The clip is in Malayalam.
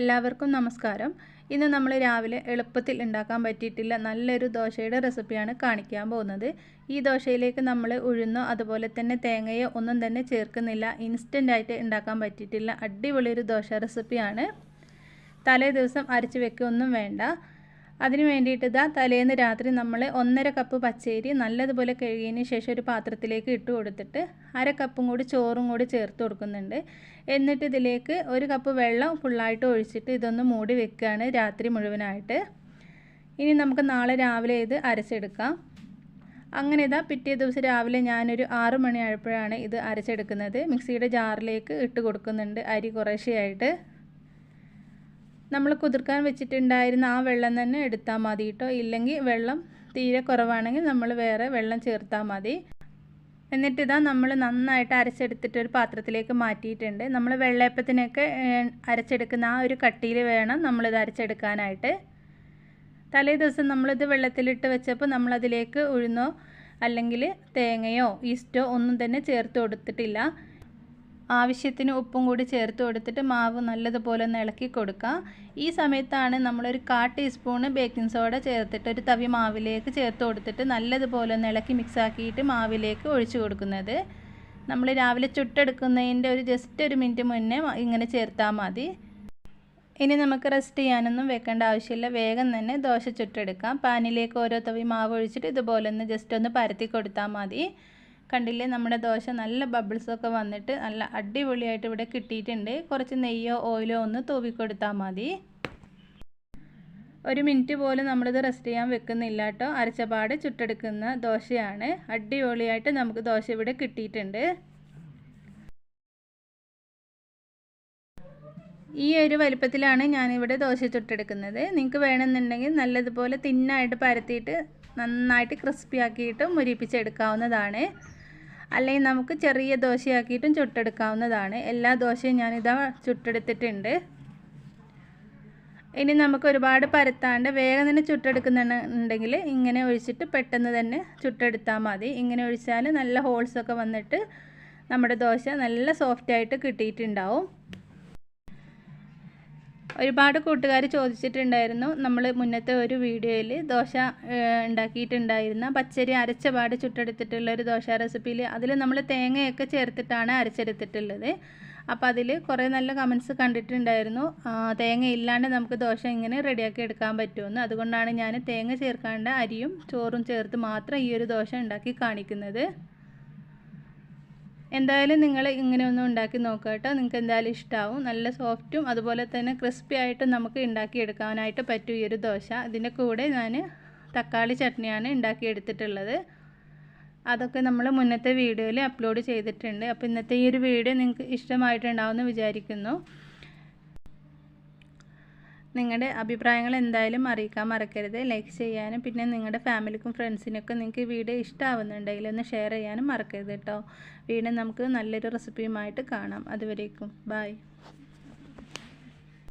എല്ലാവർക്കും നമസ്കാരം. ഇന്ന് നമ്മൾ രാവിലെ എളുപ്പത്തിൽ ഉണ്ടാക്കാൻ പറ്റിയിട്ടില്ല നല്ലൊരു ദോശയുടെ റെസിപ്പിയാണ് കാണിക്കാൻ പോകുന്നത്. ഈ ദോശയിലേക്ക് നമ്മൾ ഉഴുന്നോ അതുപോലെ തന്നെ തേങ്ങയോ ഒന്നും തന്നെ ചേർക്കുന്നില്ല. ഇൻസ്റ്റന്റായിട്ട് ഉണ്ടാക്കാൻ പറ്റിയിട്ടില്ല. അടിപൊളിയൊരു ദോശ റെസിപ്പിയാണ്. തലേ ദിവസം അരച്ച് വെക്കുകയൊന്നും വേണ്ട. അതിന് വേണ്ടിയിട്ട് ഇതാ തലേന്ന് രാത്രി നമ്മൾ ഒന്നര കപ്പ് പച്ചരി നല്ലതുപോലെ കഴുകിയതിന് ശേഷം ഒരു പാത്രത്തിലേക്ക് ഇട്ട് കൊടുത്തിട്ട് അര കപ്പും കൂടി ചോറും കൂടി ചേർത്ത് കൊടുക്കുന്നുണ്ട്. എന്നിട്ട് ഇതിലേക്ക് ഒരു കപ്പ് വെള്ളം ഫുള്ളായിട്ട് ഒഴിച്ചിട്ട് ഇതൊന്ന് മൂടി വെക്കുകയാണ് രാത്രി മുഴുവനായിട്ട്. ഇനി നമുക്ക് നാളെ രാവിലെ ഇത് അരച്ചെടുക്കാം. അങ്ങനെ ഇതാ പിറ്റേ ദിവസം രാവിലെ ഞാനൊരു ആറു മണിയായപ്പോഴാണ് ഇത് അരച്ചെടുക്കുന്നത്. മിക്സിയുടെ ജാറിലേക്ക് ഇട്ട് കൊടുക്കുന്നുണ്ട് അരി കുറേശ്ശെയായിട്ട്. നമ്മൾ കുതിർക്കാൻ വെച്ചിട്ടുണ്ടായിരുന്ന ആ വെള്ളം തന്നെ എടുത്താൽ മതി കേട്ടോ. ഇല്ലെങ്കിൽ വെള്ളം തീരെ കുറവാണെങ്കിൽ നമ്മൾ വേറെ വെള്ളം ചേർത്താൽ മതി. എന്നിട്ട് ഇതാ നമ്മൾ നന്നായിട്ട് അരച്ചെടുത്തിട്ട് ഒരു പാത്രത്തിലേക്ക് മാറ്റിയിട്ടുണ്ട്. നമ്മൾ വെള്ളയപ്പത്തിനൊക്കെ അരച്ചെടുക്കുന്ന ആ ഒരു കട്ടിയിൽ വേണം നമ്മളിത് അരച്ചെടുക്കാനായിട്ട്. തലേ ദിവസം നമ്മളിത് വെള്ളത്തിലിട്ട് വെച്ചപ്പോൾ നമ്മളതിലേക്ക് ഉഴുന്നോ അല്ലെങ്കിൽ തേങ്ങയോ ഈസ്റ്റോ ഒന്നും തന്നെ ചേർത്ത് കൊടുത്തിട്ടില്ല. ആവശ്യത്തിന് ഉപ്പും കൂടി ചേർത്ത് കൊടുത്തിട്ട് മാവ് നല്ലതുപോലെ ഒന്ന് ഇളക്കി കൊടുക്കുക. ഈ സമയത്താണ് നമ്മളൊരു കാ ടീസ്പൂണ് ബേക്കിംഗ് സോഡ ചേർത്തിട്ട് ഒരു തവി മാവിലേക്ക് ചേർത്ത് കൊടുത്തിട്ട് നല്ലതുപോലെ ഒന്ന് ഇളക്കി മിക്സാക്കിയിട്ട് മാവിലേക്ക് ഒഴിച്ചു കൊടുക്കുന്നത്. നമ്മൾ രാവിലെ ചുട്ടെടുക്കുന്നതിന്റെ ഒരു ജസ്റ്റ് ഒരു മിനിറ്റ് മുന്നേ ഇങ്ങനെ ചേർത്താൽ മതി. ഇനി നമുക്ക് റെസ്റ്റ് ചെയ്യാനൊന്നും വെക്കേണ്ട ആവശ്യമില്ല. വേഗം തന്നെ ദോശ ചുട്ടെടുക്കാം. പാനിലേക്ക് ഓരോ തവി മാവ് ഒഴിച്ചിട്ട് ഇതുപോലെ ഒന്ന് ജസ്റ്റ് ഒന്ന് പരത്തി കൊടുത്താൽ മതി. കണ്ടില്ലേ? നമ്മുടെ ദോശ നല്ല ബബിൾസൊക്കെ വന്നിട്ട് നല്ല അടിപൊളിയായിട്ട് ഇവിടെ കിട്ടിയിട്ടുണ്ട്. കുറച്ച് നെയ്യോ ഓയിലോ ഒന്ന് തൂവി കൊടുത്താൽ മതി. ഒരു മിനിറ്റ് പോലും നമ്മളിത് റെസ്റ്റ് ചെയ്യാൻ വെക്കുന്നില്ല കേട്ടോ. അരച്ചപാട് ചുട്ടെടുക്കുന്ന ദോശയാണ്. അടിപൊളിയായിട്ട് നമുക്ക് ദോശ ഇവിടെ കിട്ടിയിട്ടുണ്ട്. ഈ ഒരു വലിപ്പത്തിലാണ് ഞാനിവിടെ ദോശ ചുട്ടെടുക്കുന്നത്. നിങ്ങൾക്ക് വേണമെന്നുണ്ടെങ്കിൽ നല്ലതുപോലെ തിന്നായിട്ട് പരത്തിയിട്ട് നന്നായിട്ട് ക്രിസ്പി ആക്കിയിട്ട് മുരിപ്പിച്ചെടുക്കാവുന്നതാണ്. അല്ലെങ്കിൽ നമുക്ക് ചെറിയ ദോശയാക്കിയിട്ടും ചുട്ടെടുക്കാവുന്നതാണ്. എല്ലാ ദോശയും ഞാനിതാ ചുട്ടെടുത്തിട്ടുണ്ട്. ഇനി നമുക്ക് ഒരുപാട് പരത്താണ്ട് വേഗം തന്നെ ചുട്ടെടുക്കുന്നുണ്ടെങ്കിൽ ഇങ്ങനെ ഒഴിച്ചിട്ട് പെട്ടെന്ന് തന്നെ ചുട്ടെടുത്താൽ മതി. ഇങ്ങനെ ഒഴിച്ചാൽ നല്ല ഹോൾസൊക്കെ വന്നിട്ട് നമ്മുടെ ദോശ നല്ല സോഫ്റ്റായിട്ട് കിട്ടിയിട്ടുണ്ടാവും. ഒരുപാട് കൂട്ടുകാർ ചോദിച്ചിട്ടുണ്ടായിരുന്നു. നമ്മൾ മുന്നത്തെ ഒരു വീഡിയോയിൽ ദോശ ഉണ്ടാക്കിയിട്ടുണ്ടായിരുന്ന പച്ചരി അരച്ച പാട് ചുട്ടെടുത്തിട്ടുള്ള ഒരു ദോശ റെസിപ്പിയിൽ അതിൽ നമ്മൾ തേങ്ങയൊക്കെ ചേർത്തിട്ടാണ് അരച്ചെടുത്തിട്ടുള്ളത്. അപ്പോൾ അതിൽ കുറേ നല്ല കമൻസ് കണ്ടിട്ടുണ്ടായിരുന്നു. തേങ്ങ ഇല്ലാണ്ട് നമുക്ക് ദോശ ഇങ്ങനെ റെഡിയാക്കി എടുക്കാൻ പറ്റുമെന്ന് അതുകൊണ്ടാണ് ഞാൻ തേങ്ങ ചേർക്കാണ്ട് അരിയും ചോറും ചേർത്ത് മാത്രം ഈ ഒരു ദോശ ഉണ്ടാക്കി കാണിക്കുന്നത്. എന്തായാലും നിങ്ങൾ ഇങ്ങനെ ഒന്ന് ഉണ്ടാക്കി നോക്കുക കേട്ടോ. നിങ്ങൾക്ക് എന്തായാലും ഇഷ്ടമാവും നല്ല സോഫ്റ്റും അതുപോലെ തന്നെ ക്രിസ്പി ആയിട്ടും നമുക്ക് ഉണ്ടാക്കിയെടുക്കാനായിട്ട് പറ്റും ഈ ഒരു ദോശ. ഇതിന്റെ കൂടെ ഞാൻ തക്കാളി ചട്നിയാണ് ഉണ്ടാക്കിയെടുത്തിട്ടുള്ളത്. അതൊക്കെ നമ്മൾ മുന്നത്തെ വീഡിയോയിൽ അപ്ലോഡ് ചെയ്തിട്ടുണ്ട്. അപ്പോൾ ഇന്നത്തെ ഈ ഒരു വീഡിയോ നിങ്ങൾക്ക് ഇഷ്ടമായിട്ടുണ്ടാവുമെന്ന് വിചാരിക്കുന്നു. നിങ്ങളുടെ അഭിപ്രായങ്ങൾ എന്തായാലും അറിയിക്കാൻ മറക്കരുത്. ലൈക്ക് ചെയ്യാനും പിന്നെ നിങ്ങളുടെ ഫാമിലിക്കും ഫ്രണ്ട്സിനൊക്കെ നിങ്ങൾക്ക് വീഡിയോ ഇഷ്ടമാവുന്നുണ്ടെങ്കിൽ ഒന്ന് ഷെയർ ചെയ്യാനും മറക്കരുത് കേട്ടോ വീണ്ടും നമുക്ക് നല്ലൊരു റെസിപ്പിയുമായിട്ട് കാണാം. അതുവരേക്കും. ബായ്